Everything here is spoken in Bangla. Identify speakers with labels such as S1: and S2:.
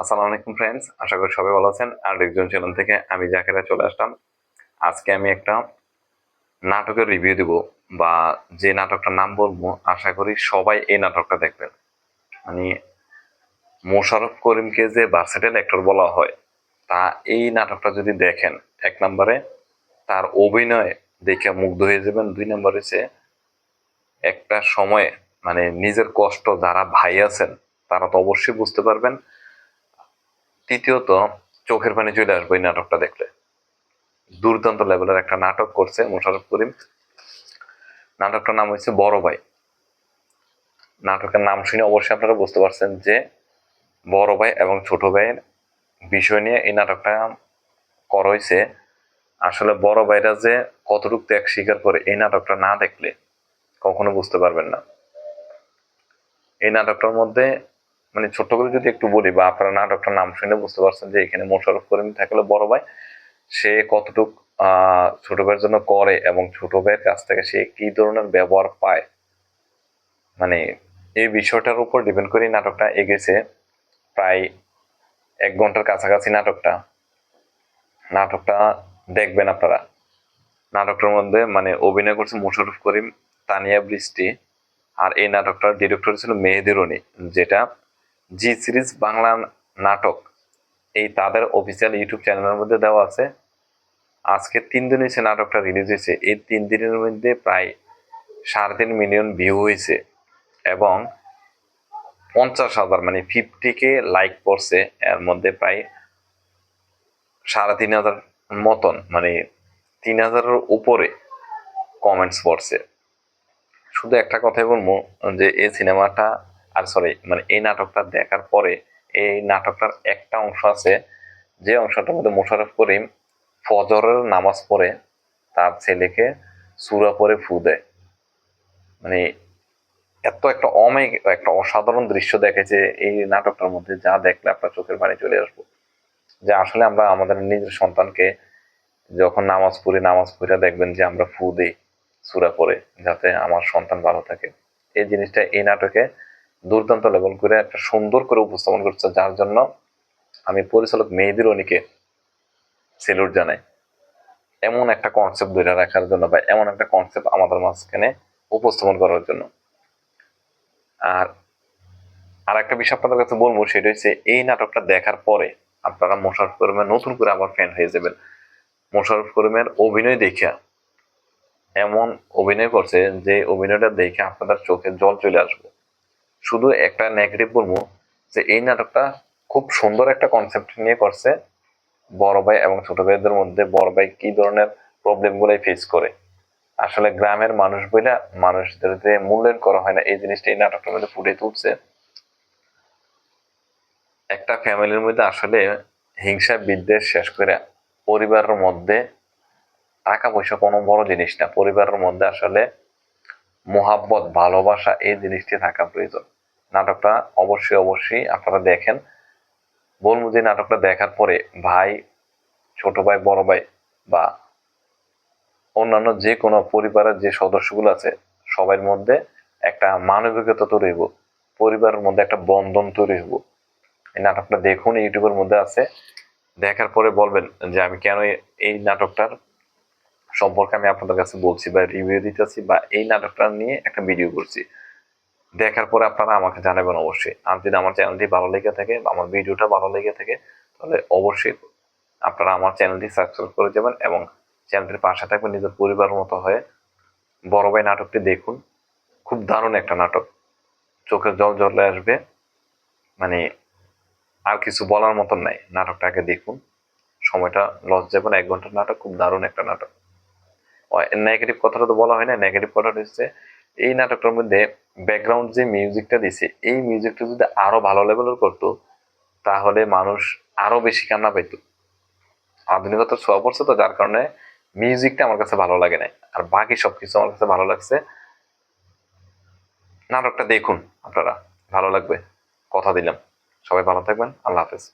S1: আসসালামু আলাইকুম ফ্রেন্ডস আশা করি সবাই ভালো আছেন। আর একজন চ্যানেল থেকে আমি জাকেরা চলে আসলাম। আজকে আমি একটা নাটকের রিভিউ দিব বা যে নাটকটার নাম বলব, আশা করি সবাই এই নাটকটা দেখবেন। মানে মোশারফ করিমকে যে ভার্সেটাইল অ্যাক্টর বলা হয়, তা এই নাটকটা যদি দেখেন, এক নম্বরে তার অভিনয় দেখে মুগ্ধ হয়ে যাবেন। দুই নম্বরে সে একটা সময়ে মানে নিজের কষ্ট, যারা ভাই আছেন, তারা তো অবশ্যই বুঝতে পারবেন তৃতীয়ত, চোখের পানি চলে আসবে এই নাটকটা দেখলে। দুর্দান্ত লেভেলের একটা নাটক করছে মোশারফ করিম। নাটকটার নাম হচ্ছে বড় ভাই। নাটকের নাম শুনে অবশ্যই আপনারা বুঝতে পারছেন যে বড় ভাই এবং ছোট ভাইয়ের বিষয় নিয়ে এই নাটকটা করা হয়েছে। আসলে বড় ভাইরা যে কতটুক ত্যাগ স্বীকার করে এই নাটকটা না দেখলে কখনো বুঝতে পারবেন না। এই নাটকটার মধ্যে মানে ছোট্ট করে যদি একটু বলি, বা আপনারা নাটকটার নাম শুনে বুঝতে পারছেন যে এখানে মোশারফ করিম থাকলে বড় ভাই, সে কতটুক ছোট ভাইয়ের জন্য করে এবং ছোট ভাইয়ের কাছ থেকে সে কি ধরনের ব্যবহার পায় মানে এই বিষয়টার উপর ডিপেন্ড করে নাটকটা এগেছে। প্রায় এক ঘণ্টার কাছাকাছি নাটকটা। নাটকটা দেখবেন আপনারা। নাটকটার মধ্যে মানে অভিনয় করছে মোশাররফ করিম, তানিয়া বৃষ্টি, আর এই নাটকটার ডিরেক্টর ছিল মেহেদি রনি, যেটা জি সিরিজ বাংলা নাটক। এই তাদের অফিসিয়াল ইউটিউব চ্যানেলের মধ্যে দেওয়া আছে। আজকে তিন দিন হয়েছে নাটকটা রিলিজ হয়েছে। এই তিন দিনের মধ্যে প্রায় সাড়ে তিন মিলিয়ন ভিউ হয়েছে এবং পঞ্চাশ হাজার মানে ফিফটি কে লাইক পড়ছে এর মধ্যে প্রায় সাড়ে তিন হাজার মতন মানে তিন হাজারের উপরে কমেন্টস পড়ছে। শুধু একটা কথাই বলব যে এই সিনেমাটা আর সরি মানে এই নাটকটা দেখার পরে এই নাটকটার একটা অংশ আছে, যে অংশটার মধ্যে মোশাররফ করিম ফজরের নামাজ পড়ে, তার ছেলেকে সুরা পরে ফু দেয়। মানে এত একটা অমেঘ একটা অসাধারণ দৃশ্য দেখেছে এই নাটকটার মধ্যে, যা দেখলে আপনার চোখের পানি চলে আসব। যে আসলে আমরা আমাদের নিজের সন্তানকে যখন নামাজ পড়ি, নামাজ পড়ে দেখবেন যে আমরা ফু দিই সুরা পরে, যাতে আমার সন্তান ভালো থাকে। এই জিনিসটা এই নাটকে দুর্দান্ত লেভেল করে একটা সুন্দর করে উপস্থাপন করছে, যার জন্য আমি পরিচালক মেহেদির অনিকে সেলুট জানাই। এমন একটা কনসেপ্ট ধরে রাখার জন্য বা এমন একটা কনসেপ্ট আমাদের মাঝখানে উপস্থাপন করার জন্য। আর আর একটা বিষয় আপনাদের কাছে বলব, সেটা হচ্ছে এই নাটকটা দেখার পরে আপনারা মোশারফ করিমের নতুন করে আবার ফ্যান হয়ে যাবেন। মোশারফ করিমের অভিনয় দেখা, এমন অভিনয় করছে যে অভিনয়টা দেখে আপনাদের চোখে জল চলে আসবে। শুধু একটা নেগেটিভ বলব যে এই নাটকটা খুব সুন্দর একটা কনসেপ্ট নিয়ে করছে বড় ভাই এবং ছোট ভাইদের মধ্যে বড় ভাই কি ধরনের প্রবলেম গুলাই ফেস করে। আসলে গ্রামের মানুষ বলে মানুষদের যে মূল্যায়ন করা হয় না, এই জিনিসটা এই নাটকটার মধ্যে ফুটে তুলছে। একটা ফ্যামিলির মধ্যে আসলে হিংসা বিদ্বেষ শেষ করে পরিবারের মধ্যে টাকা পয়সা কোনো বড় জিনিস না। পরিবারের মধ্যে আসলে মোহাব্বত, ভালোবাসা এই জিনিসটি থাকা প্রয়োজন। নাটকটা অবশ্যই অবশ্যই আপনারা দেখেন। বলব যে নাটকটা দেখার পরে ভাই, ছোট ভাই, বড় ভাই বা অন্যান্য যে কোনো পরিবারের যে সদস্যগুলো আছে, সবার মধ্যে একটা মানবিকতা তৈরি হইব। পরিবারের মধ্যে একটা বন্ধন তৈরি হইব। এই নাটকটা দেখুন, ইউটিউবের মধ্যে আছে। দেখার পরে বলবেন যে, আমি কেন এই নাটকটার সম্পর্কে আমি আপনাদের কাছে বলছি বা রিভিউ দিতেছি বা এই নাটকটা নিয়ে একটা ভিডিও করছি। দেখার পরে আপনারা আমাকে জানাবেন অবশ্যই। আর যদি আমার চ্যানেলটি ভালো লেগে থাকে বা আমার ভিডিওটা ভালো লেগে থাকে, তাহলে অবশ্যই আপনারা আমার চ্যানেলটি সাবস্ক্রাইব করে যাবেন এবং চ্যানেলটির পাশে থাকবেন নিজের পরিবার মতো হয়ে বড় ভাই নাটকটি দেখুন। খুব দারুণ একটা নাটক। চোখের জল জলে আসবে। মানে আর কিছু বলার মতন নাই। নাটকটাকে দেখুন। সময়টা লস যাবে না। এক ঘণ্টার নাটক, খুব দারুণ একটা নাটক। নেগেটিভ কথাটা তো বলা হয় না নেগেটিভ কথাটা হচ্ছে এই নাটকটার মধ্যে ব্যাকগ্রাউন্ড যে মিউজিকটা দিছে, এই মিউজিকটা যদি আরও ভালো লেভেলের করতো, তাহলে মানুষ আরও বেশি কান্না পাইত। আধুনিকতার ছোঁয়া পড়ছে তো, যার কারণে মিউজিকটা আমার কাছে ভালো লাগে না আর বাকি সবকিছু আমার কাছে ভালো লাগছে। নাটকটা দেখুন আপনারা, ভালো লাগবে। কথা দিলাম। সবাই ভালো থাকবেন। আল্লাহ হাফেজ।